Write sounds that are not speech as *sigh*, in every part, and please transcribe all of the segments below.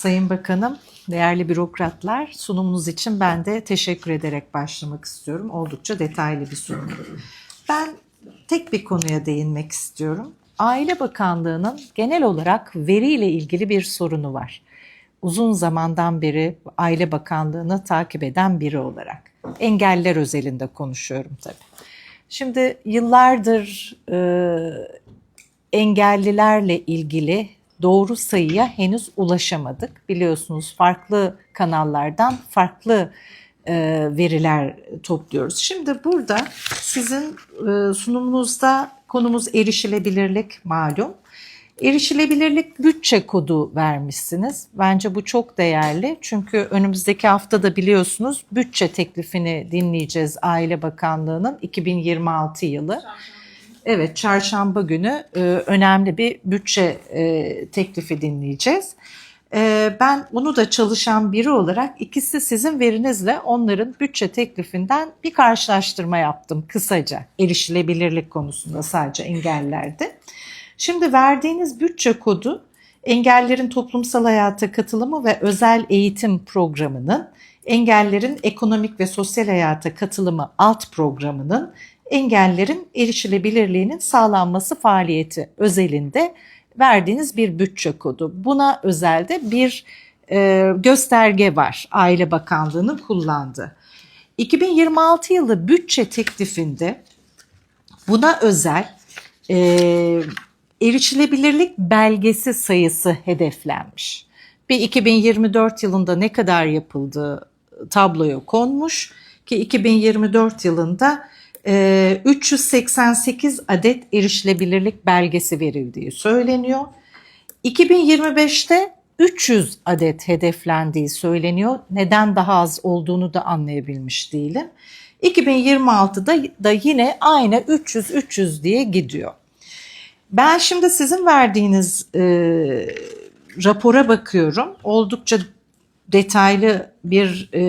Sayın Bakanım, değerli bürokratlar, sunumunuz için ben de teşekkür ederek başlamak istiyorum. Oldukça detaylı bir sunum. Ben tek bir konuya değinmek istiyorum. Aile Bakanlığı'nın genel olarak veriyle ilgili bir sorunu var. Uzun zamandan beri Aile Bakanlığı'nı takip eden biri olarak. Engeller özelinde konuşuyorum tabii. Şimdi yıllardır e, engellilerle ilgili doğru sayıya henüz ulaşamadık. Biliyorsunuz farklı kanallardan farklı e, veriler topluyoruz. Şimdi burada sizin e, sunumunuzda konumuz erişilebilirlik malum. Erişilebilirlik bütçe kodu vermişsiniz. Bence bu çok değerli. Çünkü önümüzdeki hafta da biliyorsunuz bütçe teklifini dinleyeceğiz Aile Bakanlığı'nın 2026 yılı. Evet, çarşamba günü e, önemli bir bütçe e, teklifi dinleyeceğiz. E, ben bunu da çalışan biri olarak ikisi sizin verinizle onların bütçe teklifinden bir karşılaştırma yaptım kısaca. Erişilebilirlik konusunda sadece engellerde. Şimdi verdiğiniz bütçe kodu engellerin toplumsal hayata katılımı ve özel eğitim programının, engellerin ekonomik ve sosyal hayata katılımı alt programının engellerin erişilebilirliğinin sağlanması faaliyeti özelinde verdiğiniz bir bütçe kodu. Buna özelde bir e, gösterge var Aile Bakanlığı'nın kullandığı. 2026 yılı bütçe teklifinde buna özel e, erişilebilirlik belgesi sayısı hedeflenmiş. Bir 2024 yılında ne kadar yapıldığı tabloya konmuş ki 2024 yılında 388 adet erişilebilirlik belgesi verildiği söyleniyor. 2025'te 300 adet hedeflendiği söyleniyor. Neden daha az olduğunu da anlayabilmiş değilim. 2026'da da yine aynı 300-300 diye gidiyor. Ben şimdi sizin verdiğiniz e, rapora bakıyorum. Oldukça detaylı bir e,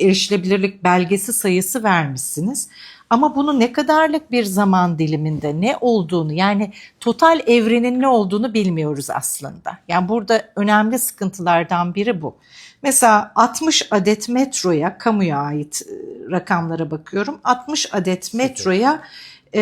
erişilebilirlik belgesi sayısı vermişsiniz. Ama bunu ne kadarlık bir zaman diliminde ne olduğunu yani total evrenin ne olduğunu bilmiyoruz aslında. Yani burada önemli sıkıntılardan biri bu. Mesela 60 adet metroya, kamuya ait e, rakamlara bakıyorum. 60 adet metroya e,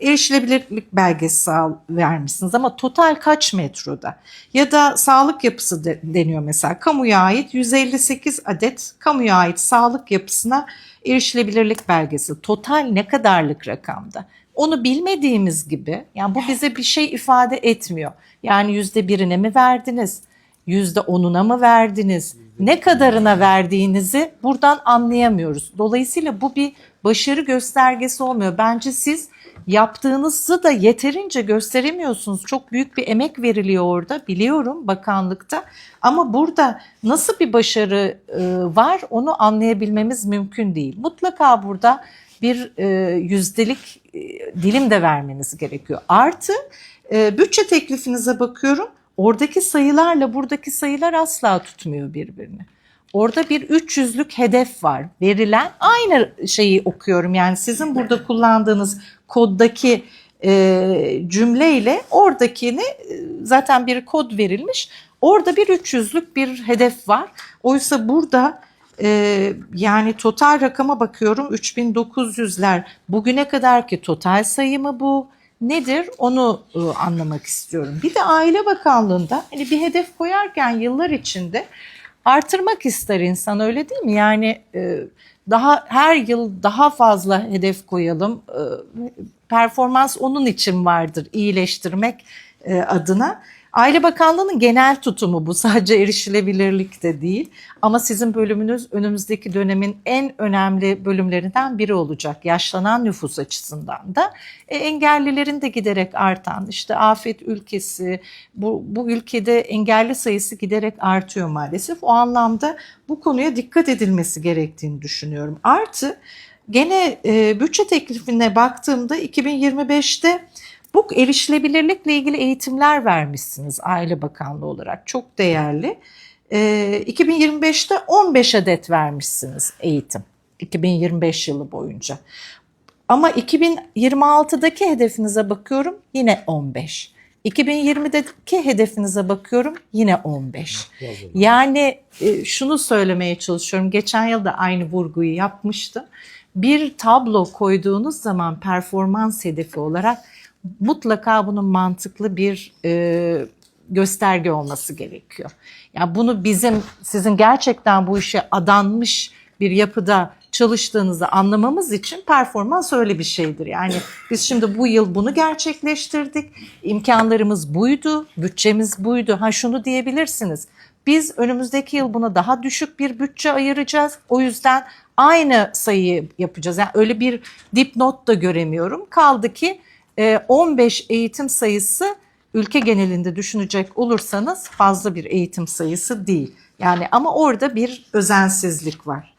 erişilebilirlik belgesi sağ, vermişsiniz ama total kaç metroda? Ya da sağlık yapısı de, deniyor mesela. Kamuya ait 158 adet kamuya ait sağlık yapısına erişilebilirlik belgesi. Total ne kadarlık rakamda? Onu bilmediğimiz gibi yani bu bize bir şey ifade etmiyor. Yani yüzde birine mi verdiniz? Yüzde onuna mı verdiniz? Ne kadarına verdiğinizi buradan anlayamıyoruz. Dolayısıyla bu bir başarı göstergesi olmuyor. Bence siz yaptığınızı da yeterince gösteremiyorsunuz. Çok büyük bir emek veriliyor orada biliyorum bakanlıkta. Ama burada nasıl bir başarı e, var onu anlayabilmemiz mümkün değil. Mutlaka burada bir e, yüzdelik e, dilim de vermeniz gerekiyor. Artı bütçe teklifinize bakıyorum. Oradaki sayılarla buradaki sayılar asla tutmuyor birbirini. Orada bir 300'lük hedef var. Verilen aynı şeyi okuyorum. Yani sizin burada kullandığınız koddaki e, cümleyle oradakini e, zaten bir kod verilmiş. Orada bir 300'lük bir hedef var. Oysa burada e, yani total rakama bakıyorum 3900'ler. Bugüne kadar ki total sayımı bu nedir onu e, anlamak istiyorum. Bir de Aile Bakanlığı'nda hani bir hedef koyarken yıllar içinde artırmak ister insan öyle değil mi? Yani e, daha her yıl daha fazla hedef koyalım. E, performans onun için vardır iyileştirmek adına. Aile Bakanlığı'nın genel tutumu bu. *laughs* Sadece erişilebilirlik de değil. Ama sizin bölümünüz önümüzdeki dönemin en önemli bölümlerinden biri olacak. Yaşlanan nüfus açısından da. E, engellilerin de giderek artan işte afet ülkesi bu, bu ülkede engelli sayısı giderek artıyor maalesef. O anlamda bu konuya dikkat edilmesi gerektiğini düşünüyorum. Artı gene e, bütçe teklifine baktığımda 2025'te bu erişilebilirlikle ilgili eğitimler vermişsiniz Aile Bakanlığı olarak. Çok değerli. E, 2025'te 15 adet vermişsiniz eğitim. 2025 yılı boyunca. Ama 2026'daki hedefinize bakıyorum yine 15. 2020'deki hedefinize bakıyorum yine 15. Yani e, şunu söylemeye çalışıyorum. Geçen yıl da aynı vurguyu yapmıştım. Bir tablo koyduğunuz zaman performans hedefi olarak mutlaka bunun mantıklı bir e, gösterge olması gerekiyor. Yani bunu bizim sizin gerçekten bu işe adanmış bir yapıda çalıştığınızı anlamamız için performans öyle bir şeydir. Yani biz şimdi bu yıl bunu gerçekleştirdik. İmkanlarımız buydu, bütçemiz buydu. Ha şunu diyebilirsiniz. Biz önümüzdeki yıl buna daha düşük bir bütçe ayıracağız. O yüzden aynı sayıyı yapacağız. Yani öyle bir dipnot da göremiyorum. Kaldı ki 15 eğitim sayısı ülke genelinde düşünecek olursanız fazla bir eğitim sayısı değil. Yani ama orada bir özensizlik var.